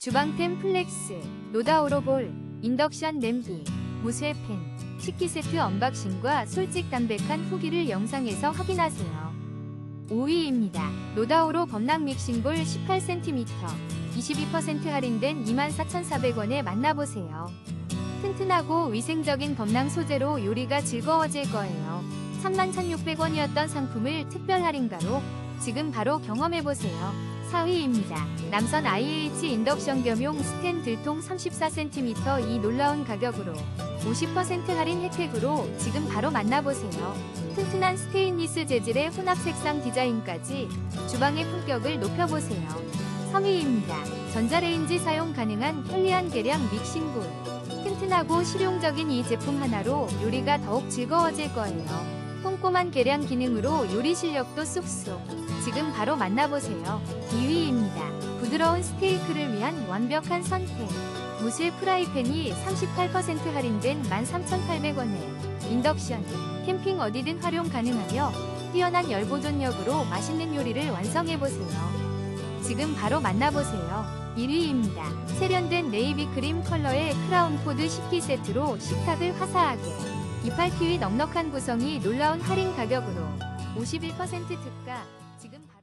주방템 플렉스, 노다오로볼, 인덕션 냄비, 무쇠팬, 식기 세트 언박싱과 솔직 담백한 후기를 영상에서 확인하세요. 5위입니다. 노다오로 범랑 믹싱볼 18cm, 22% 할인된 24,400원에 만나보세요. 튼튼하고 위생적인 범랑 소재로 요리가 즐거워질 거예요. 31,600원이었던 상품을 특별 할인가로 지금 바로 경험해보세요. 4위입니다. 남선 IH 인덕션 겸용 스텐 들통 34cm 이 놀라운 가격으로 50% 할인 혜택으로 지금 바로 만나보세요. 튼튼한 스테인리스 재질의 혼합 색상 디자인까지 주방의 품격을 높여보세요. 3위입니다. 전자레인지 사용 가능한 편리한 계량 믹싱볼. 튼튼하고 실용적인 이 제품 하나로 요리가 더욱 즐거워질 거예요. 꼼꼼한 계량 기능으로 요리 실력도 쑥쑥. 지금 바로 만나보세요. 2위입니다. 부드러운 스테이크를 위한 완벽한 선택. 무쇠 프라이팬이 38% 할인된 13,800원에 인덕션, 캠핑 어디든 활용 가능하며 뛰어난 열 보존력으로 맛있는 요리를 완성해보세요. 지금 바로 만나보세요. 1위입니다. 세련된 네이비 크림 컬러의 크라운 포드 식기 세트로 식탁을 화사하게. 이팔 키위 넉넉한 구성이 놀라운 할인 가격으로 51% 특가 지금 바로